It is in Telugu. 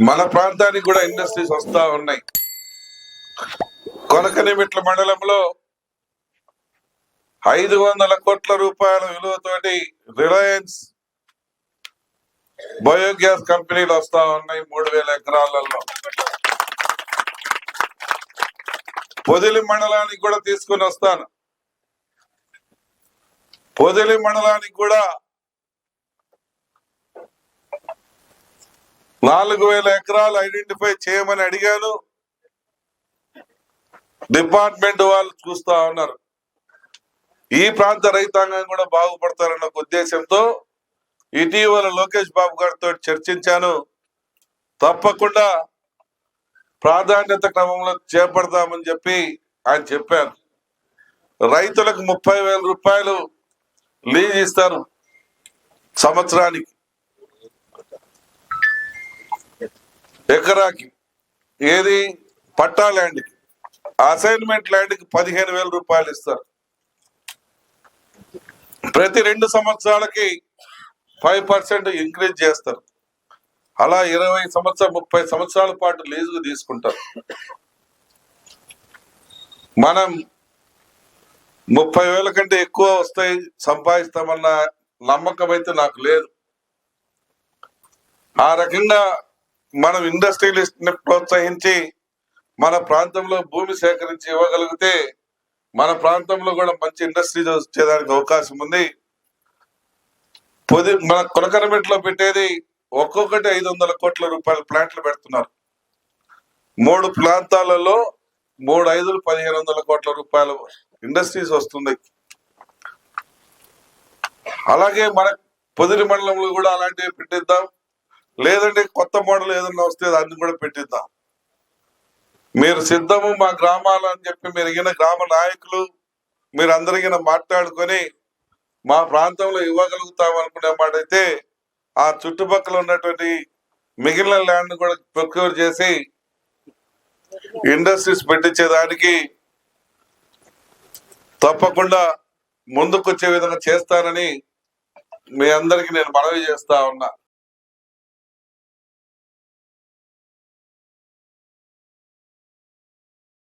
మన ప్రాంతానికి కూడా ఇండస్ట్రీస్ వస్తా ఉన్నాయి. కొనకనిమిట్ల మండలంలో ఐదు వందల కోట్ల రూపాయల విలువతోటి రిలయన్స్ బయోగ్యాస్ కంపెనీలు వస్తా ఉన్నాయి మూడు వేల ఎకరాలలో. పొదిలి మండలానికి కూడా తీసుకుని వస్తాను. పొదిలి మండలానికి కూడా నాలుగు వేల ఎకరాలు ఐడెంటిఫై చేయమని అడిగాను. డిపార్ట్మెంట్ వాళ్ళు చూస్తా ఉన్నారు. ఈ ప్రాంత రైతాంగం కూడా బాగుపడతారన్న ఒక ఉద్దేశంతో ఇటీవల లోకేష్ బాబు గారితో చర్చించాను. తప్పకుండా ప్రాధాన్యత క్రమంలో చేపడతామని చెప్పి ఆయన చెప్పారు. రైతులకు ముప్పై వేల రూపాయలు లీజ్ ఇస్తారు సంవత్సరానికి. ఎకరాకి ఏది? పట్టా ల్యాండ్కి అసైన్మెంట్ ల్యాండ్కి పదిహేను వేల రూపాయలు ఇస్తారు. ప్రతి రెండు సంవత్సరాలకి ఫైవ్ పర్సెంట్ ఇంక్రీజ్ చేస్తారు. అలా ఇరవై సంవత్సరం ముప్పై సంవత్సరాల పాటు లీజుకు తీసుకుంటారు. మనం ముప్పై వేల కంటే ఎక్కువ వస్తాయి సంపాదిస్తామన్న నమ్మకం అయితే నాకు లేదు. ఆ రకంగా మనం ఇండస్ట్రియలిస్ట్ని ప్రోత్సహించి మన ప్రాంతంలో భూమి సేకరించి ఇవ్వగలిగితే మన ప్రాంతంలో కూడా మంచి ఇండస్ట్రీస్ వచ్చేదానికి అవకాశం ఉంది. పొది మన కొనకరమెట్లో పెట్టేది ఒక్కొక్కటి ఐదు వందల కోట్ల రూపాయల ప్లాంట్లు పెడుతున్నారు. మూడు ప్రాంతాలలో మూడు ఐదులు పదిహేను వందల కోట్ల రూపాయల ఇండస్ట్రీస్ వస్తుంది. అలాగే మన పొదిరి మండలంలో కూడా అలాంటివి పెట్టిద్దాం. లేదంటే కొత్త మోడల్ ఏదన్నా వస్తే దాన్ని కూడా పెట్టిద్దాం. మీరు సిద్ధము మా గ్రామాలు అని చెప్పి మీరు ఈయన గ్రామ నాయకులు మీరు అందరికీ మాట్లాడుకొని మా ప్రాంతంలో ఇవ్వగలుగుతాం అనుకునే మాట అయితే ఆ చుట్టుపక్కల ఉన్నటువంటి మిగిలిన ల్యాండ్ కూడా ప్రొక్యూర్ చేసి ఇండస్ట్రీస్ పెట్టించేదానికి తప్పకుండా ముందుకు వచ్చే విధంగా చేస్తానని మీ అందరికి నేను మనవి చేస్తా ఉన్నా.